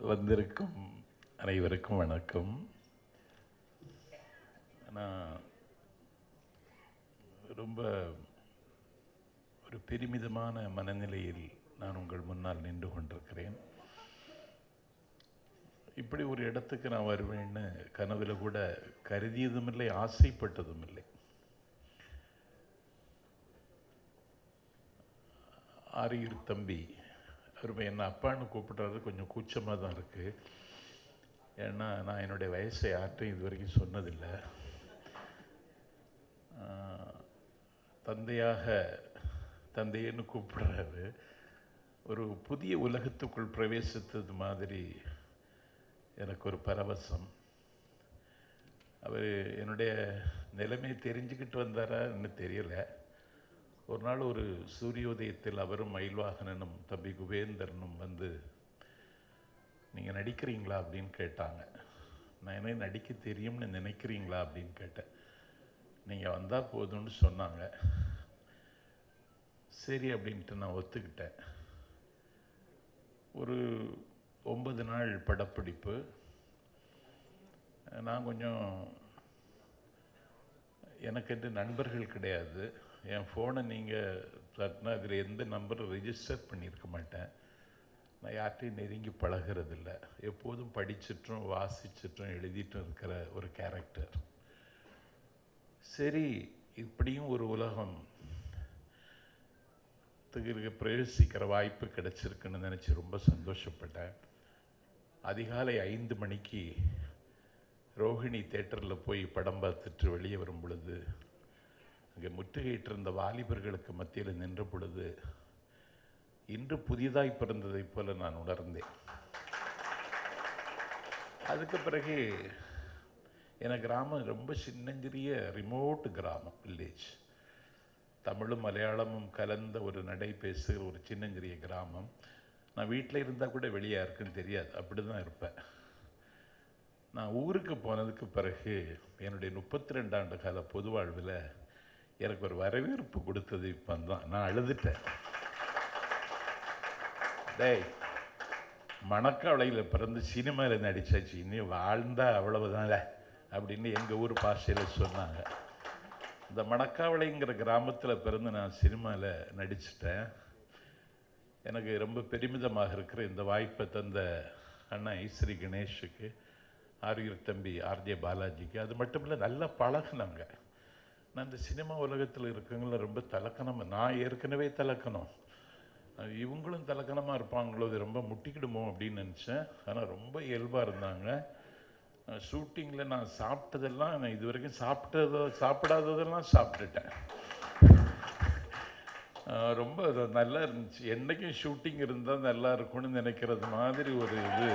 வந்திருக்கும். அனைவருக்கும் வணக்கம். நான் ரொம்ப ஒரு பெருமிதமான மனநிலையில் நான் உங்கள் முன்னால் நின்று கொண்டிருக்கிறேன். இப்படி ஒரு இடத்துக்கு நான் வருவேன்னு கனவில் கூட கருதியதும் இல்லை ஆசைப்பட்டதும் இல்லை ஆரியூர் தம்பி அவர் என்ன அப்பான்னு கூப்பிட்றது கொஞ்சம் கூச்சமாக தான் இருக்குது ஏன்னா நான் என்னுடைய வயசை யார்ட்டையும் இது வரைக்கும் சொன்னதில்லை. தந்தையாக தந்தையன்னு கூப்பிடுறாரு. ஒரு புதிய உலகத்துக்குள் பிரவேசித்தது மாதிரி எனக்கு ஒரு பரவசம். அவர் என்னுடைய நிலைமையை தெரிஞ்சுக்கிட்டு வந்தாரான்னு தெரியலை. ஒரு நாள் ஒரு சூரியோதயத்தில் அவரும் மயில்வாகனனும் தம்பி குபேந்தரனும் வந்து நீங்கள் நடிக்கிறீங்களா? அப்படின்னு கேட்டாங்க. நான் என்ன நடிக்க தெரியும்னு நினைக்கிறீங்களா? அப்படின்னு கேட்டேன். நீங்கள் வந்தால் போதும்னு சொன்னாங்க. சரி அப்படின்ட்டு நான் ஒத்துக்கிட்டேன். ஒரு ஒன்பது நாள் படப்பிடிப்பு. நான் கொஞ்சம் எனக்கு நண்பர்கள் கிடையாது. என் ஃபோனை நீங்கள் தட்டினா அதில் எந்த நம்பரும் ரிஜிஸ்டர் பண்ணியிருக்க மாட்டேன். நான் யார்கிட்டையும் நெருங்கி பழகிறதில்ல. எப்போதும் படிச்சிட்டும் வாசிச்சிட்டும் எழுதிட்டும் இருக்கிற ஒரு கேரக்டர் சரி இப்படியும் ஒரு உலகம் இருக்க பிரவேசிக்கிற வாய்ப்பு கிடச்சிருக்குன்னு நினச்சி ரொம்ப சந்தோஷப்பட்டேன். அதிகாலை ஐந்து மணிக்கு ரோஹிணி தேட்டரில் போய் படம் பார்த்துட்டு வெளியே வரும் பொழுது அங்கே முற்றுகையிட்டிருந்த வாலிபர்களுக்கு மத்தியில் நின்ற பொழுது இன்று புதிதாய் பிறந்ததைப் போல நான் உணர்ந்தேன். அதுக்கு பிறகு என் கிராமம் ரொம்ப சின்னஞ்சிறிய ரிமோட் கிராமம் வில்லேஜ் தமிழும் மலையாளமும் கலந்த ஒரு நடை பேசுகிற ஒரு சின்னஞ்சிறிய கிராமம். நான் வீட்டில் இருந்தால் கூட வெளியே இருக்குன்னு தெரியாது அப்படி தான் இருப்பேன். நான் ஊருக்கு போனதுக்கு பிறகு என்னுடைய முப்பத்தி ரெண்டாண்டு கால பொது வாழ்வில் எனக்கு ஒரு வரவேற்பு கொடுத்தது இப்போ தான் நான் அழுதுட்டேன். டேய் மணக்காவளையில் பிறந்து சினிமாவில் நடித்தாச்சு இனி வாழ்ந்தா அவ்வளவுதான்ல அப்படின்னு எங்கள் ஊர் பாஷையில் சொன்னாங்க. இந்த மணக்காவளைங்கிற கிராமத்தில் பிறந்து நான் சினிமாவில் நடிச்சிட்டேன். எனக்கு ரொம்ப பெருமிதமாக இருக்கிற இந்த வாய்ப்பை தந்த அண்ணா ஐஸ்ரீ கணேஷுக்கு ஆரியூர் தம்பி ஆர்ஜே பாலாஜிக்கு. அது மட்டும் இல்லை நல்லா பழகுனாங்க. நான் இந்த சினிமா உலகத்தில் இருக்கவங்கள ரொம்ப தலக்கணம் நான் ஏற்கனவே தலக்கணம். இவங்களும் தலக்கணமாக இருப்பாங்களோ இது ரொம்ப முட்டிக்கிடுமோ அப்படின்னு நினச்சேன். ஆனால் ரொம்ப இயல்பாக இருந்தாங்க. ஷூட்டிங்கில் நான் சாப்பிட்டதெல்லாம் நான் இது வரைக்கும் சாப்பிட்டதோ சாப்பிடாததெல்லாம் சாப்பிட்டுட்டேன். ரொம்ப நல்லா இருந்துச்சு. என்றைக்கும் ஷூட்டிங் இருந்தால் நல்லா இருக்கும்னு நினைக்கிறது மாதிரி ஒரு இது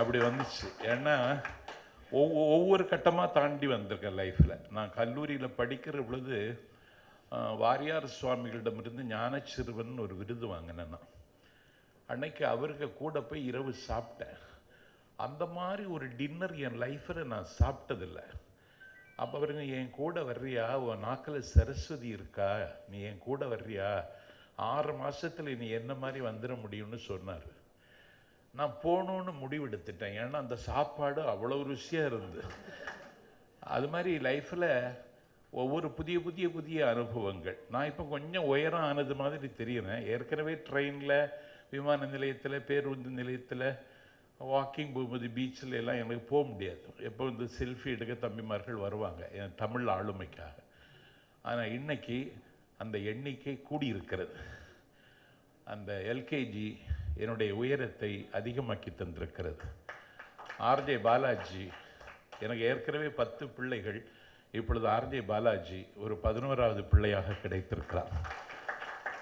அப்படி வந்துச்சு. ஏன்னா ஒவ்வொ ஒவ்வொரு கட்டமாக தாண்டி வந்திருக்கேன் லைஃப்பில் நான் கல்லூரியில் படிக்கிற பொழுது வாரியார் சுவாமிகளிடமிருந்து ஞானச்சிறுவன் ஒரு விருது வாங்கினேன் நான். அன்னைக்கு அவருக்கு கூட போய் இரவு சாப்பிட்டேன். அந்த மாதிரி ஒரு டின்னர் என் லைஃப்பில் நான் சாப்பிட்டதில்லை. அப்போ அவருங்க என் கூட வர்றியா? உன் நாக்கில் சரஸ்வதி இருக்கா? நீ என் கூட வர்றியா? ஆறு மாதத்தில் நீ என்ன மாதிரி வந்துட முடியும்னு சொன்னார். நான் போகணுன்னு முடிவெடுத்துட்டேன். ஏன்னா அந்த சாப்பாடு அவ்வளோ ருசியாக இருந்து. அது மாதிரி லைஃப்பில் ஒவ்வொரு புதிய புதிய புதிய அனுபவங்கள். நான் இப்போ கொஞ்சம் உயரம் ஆனது மாதிரி தெரியுறேன். ஏற்கனவே ட்ரெயினில் விமான நிலையத்தில் பேருந்து நிலையத்தில் வாக்கிங் போகும்போது பீச்சில் எல்லாம் எனக்கு போக முடியாது. எப்போ வந்து செல்ஃபி எடுக்க தம்பிமார்கள் வருவாங்க என் தமிழ் ஆளுமைக்காக. ஆனால் இன்னைக்கு அந்த எண்ணிக்கை கூடியிருக்கிறது. அந்த எல்கேஜி என்னுடைய உயரத்தை அதிகமாக்கி தந்திருக்கிறது. ஆர்ஜே பாலாஜி எனக்கு ஏற்கனவே பத்து பிள்ளைகள். இப்பொழுது ஆர்ஜே பாலாஜி ஒரு பதினோராவது பிள்ளையாக கிடைத்திருக்கிறார்.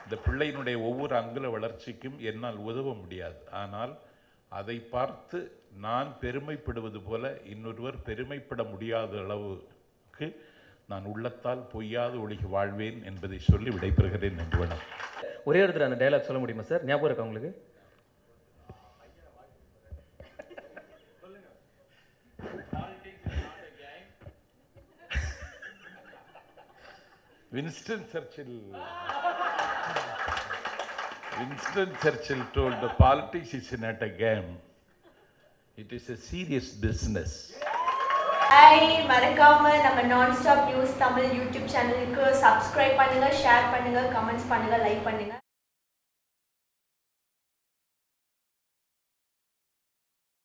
இந்த பிள்ளையினுடைய ஒவ்வொரு அங்குல வளர்ச்சிக்கும் என்னால் உதவ முடியாது. ஆனால் அதை பார்த்து நான் பெருமைப்படுவது போல இன்னொருவர் பெருமைப்பட முடியாத அளவுக்கு நான் உள்ளத்தால் பொய்யாது ஒழுகி வாழ்வேன் என்பதை சொல்லி விடைபெறுகிறேன் என்று வேணும். ஒரே இடத்துல அந்த டைலாக் சொல்ல முடியுமா சார் ஞாபகம் இருக்கா உங்களுக்கு? Winston Churchill Winston Churchill told the politics is not a game. It is a serious business hi மறக்காம நம்ம non stop news Tamil YouTube சேனலுக்கு சப்ஸ்கிரைப் பண்ணுங்க ஷேர் பண்ணுங்க கமெண்ட்ஸ் பண்ணுங்க லைக் பண்ணுங்க.